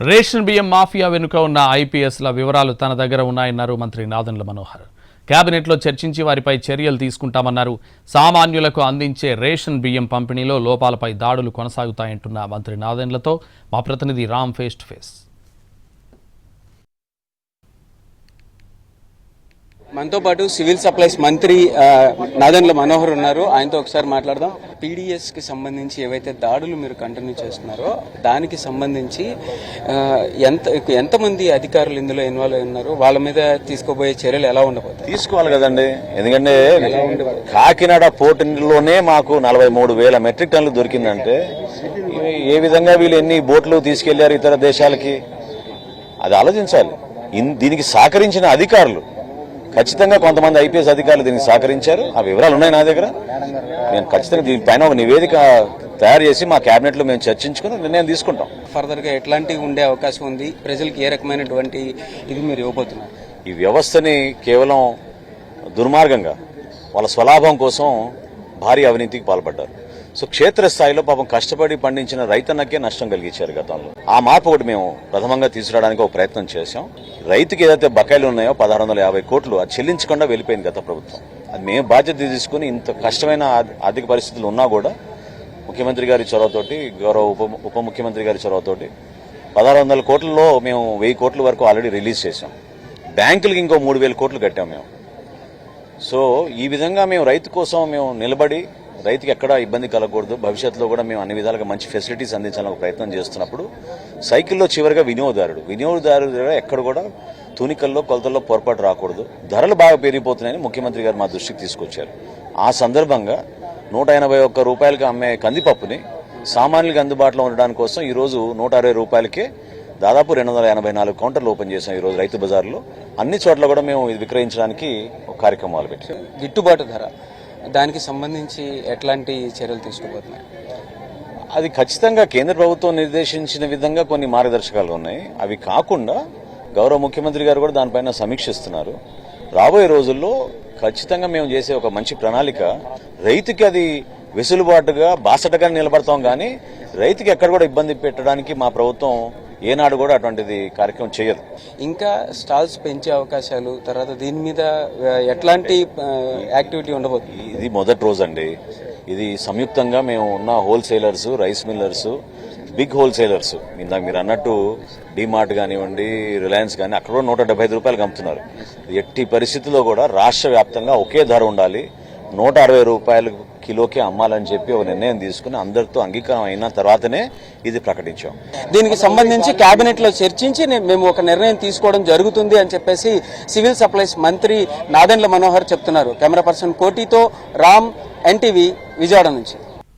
Ration బియ్యం mafia వెనుక ఉన్న ఐపీఎస్ల వివరాలు తన దగ్గర ఉన్నాయన్నారు మంత్రి నాదన్ల మనోహర్. కేబినెట్లో చర్చించి వారిపై చర్యలు తీసుకుంటామన్నారు. సామాన్యులకు అందించే రేషన్ బియ్యం పంపిణీలో లోపాలపై దాడులు కొనసాగుతాయంటున్న మంత్రి నాదెండ్లతో మా ప్రతినిధి రామ్ ఫేస్ టు ఫేస్ మనతో పాటు సివిల్ సప్లైస్ మంత్రి నాదన్ల మనోహర్ ఉన్నారు. ఆయనతో ఒకసారి మాట్లాడదాం. పీడిఎస్కి సంబంధించి ఏవైతే దాడులు మీరు కంటిన్యూ చేస్తున్నారో దానికి సంబంధించి ఎంత ఎంతమంది అధికారులు ఇందులో ఇన్వాల్వ్ అయి ఉన్నారు వాళ్ళ మీద తీసుకోబోయే చర్యలు ఎలా ఉండబోతాయి? తీసుకోవాలి కదండి. ఎందుకంటే కాకినాడ పోర్టులోనే మాకు నలభై మూడు వేల మెట్రిక్ టన్నులు దొరికిందంటే ఏ- విధంగా వీళ్ళు ఎన్ని బోట్లు తీసుకెళ్ళారు ఇతర దేశాలకి? అది ఆలోచించాలి. దీనికి సహకరించిన అధికారులు ఖచ్చితంగా కొంతమంది ఐపీఎస్ అధికారులు దీనికి సహకరించారు. ఆ వివరాలు ఉన్నాయి నా దగ్గర. నేను ఖచ్చితంగా దీనిపైన ఒక నివేదిక తయారు చేసి మా కేబినెట్లో మేము చర్చించుకుని నిర్ణయం తీసుకుంటాం. ఫర్దర్గా ఎట్లాంటివి ఉండే అవకాశం ఉంది? ప్రజలకు ఏ రకమైనటువంటి ఇది మీరు ఇవ్వబోతున్నారు? ఈ వ్యవస్థని కేవలం దుర్మార్గంగా వాళ్ళ స్వలాభం కోసం భారీ అవినీతికి పాల్పడ్డారు. సో క్షేత్రస్థాయిలో పాపం కష్టపడి పండించిన రైతన్నకే నష్టం కలిగించారు గతంలో. ఆ మార్పు ఒకటి మేము ప్రథమంగా తీసుకురావడానికి ఒక ప్రయత్నం చేశాం. రైతుకి ఏదైతే బకాయిలు ఉన్నాయో పదహారు వందల యాభై కోట్లు అది చెల్లించకుండా వెళ్ళిపోయింది గత ప్రభుత్వం. అది మేము బాధ్యత తీసుకుని ఇంత కష్టమైన ఆర్థిక పరిస్థితులు ఉన్నా కూడా ముఖ్యమంత్రి గారి చొరవతోటి గౌరవ ఉప ఉప ముఖ్యమంత్రి గారి చొరవతోటి పదహారు వందల కోట్లలో మేము వెయ్యి కోట్ల వరకు ఆల్రెడీ రిలీజ్ చేశాం. బ్యాంకులకి ఇంకో మూడు వేల కోట్లు కట్టాం మేము. సో ఈ విధంగా మేము రైతు కోసం మేము నిలబడి రైతుకి ఎక్కడ ఇబ్బంది కలగకూడదు. భవిష్యత్తులో కూడా మేము అన్ని విధాలుగా మంచి ఫెసిలిటీస్ అందించాలని ప్రయత్నం చేస్తున్నప్పుడు సైకిల్లో చివరిగా వినియోగదారుడు. వినియోగదారుడు ఎక్కడ కూడా తూనికల్లో కొలతల్లో పొరపాటు రాకూడదు. ధరలు బాగా పెరిగిపోతున్నాయని ముఖ్యమంత్రి గారు మా దృష్టికి తీసుకొచ్చారు. ఆ సందర్భంగా నూట ఎనభై ఒక్క రూపాయలకి అమ్మే కందిపప్పుని సామాన్యులకు అందుబాటులో ఉండడానికి కోసం ఈరోజు నూట అరవై రూపాయలకే దాదాపు రెండు వందల ఎనభై నాలుగు కౌంటర్లు ఓపెన్ చేశాం ఈరోజు రైతు బజార్లో. అన్ని చోట్ల కూడా మేము ఇది విక్రయించడానికి ఒక కార్యక్రమాలు పెట్టాం గిట్టుబాటు ధర. దానికి సంబంధించి ఎట్లాంటి చర్యలు తీసుకోబోతున్నాయి అది ఖచ్చితంగా కేంద్ర ప్రభుత్వం నిర్దేశించిన విధంగా కొన్ని మార్గదర్శకాలు ఉన్నాయి. అవి కాకుండా గౌరవ ముఖ్యమంత్రి గారు కూడా దానిపైన సమీక్షిస్తున్నారు. రాబోయే రోజుల్లో ఖచ్చితంగా మేము చేసే ఒక మంచి ప్రణాళిక రైతుకి అది వెసులుబాటుగా బాసటగా నిలబడతాం కానీ రైతుకి ఎక్కడ కూడా ఇబ్బంది పెట్టడానికి మా ప్రభుత్వం ఏనాడు కూడా అటువంటిది కార్యక్రమం చేయదు. ఇంకా స్టాల్స్ పెంచే అవకాశాలు తర్వాత దీని మీద ఎట్లాంటి యాక్టివిటీ ఉండబోతుంది ఇది మొదటి రోజు అండి ఇది సంయుక్తంగా మేము ఉన్న wholesalers rice millers big wholesalers. ఇందాక మీరు అన్నట్టు డిమార్ట్ కానివ్వండి రిలయన్స్ కానీ అక్కడ కూడా నూట డెబ్బై ఐదు రూపాయలకు అమ్ముతున్నారు ఎట్టి పరిస్థితుల్లో కూడా రాష్ట్ర వ్యాప్తంగా ఒకే ధర ఉండాలి. నూట అరవై రూపాయలు కిలోకి అమ్మాలని చెప్పి ఒక నిర్ణయం తీసుకుని అందరితో అంగీకారం అయిన తర్వాతనే ఇది ప్రకటించాం. దీనికి సంబంధించి కేబినెట్లో చర్చించి మేము ఒక నిర్ణయం తీసుకోవడం జరుగుతుంది అని చెప్పేసి సివిల్ సప్లైస్ మంత్రి నాదెండ్ల మనోహర్ చెప్తున్నారు. కెమెరా పర్సన్ కోటితో రామ్ ఎన్టీవీ విజయవాడ నుంచి.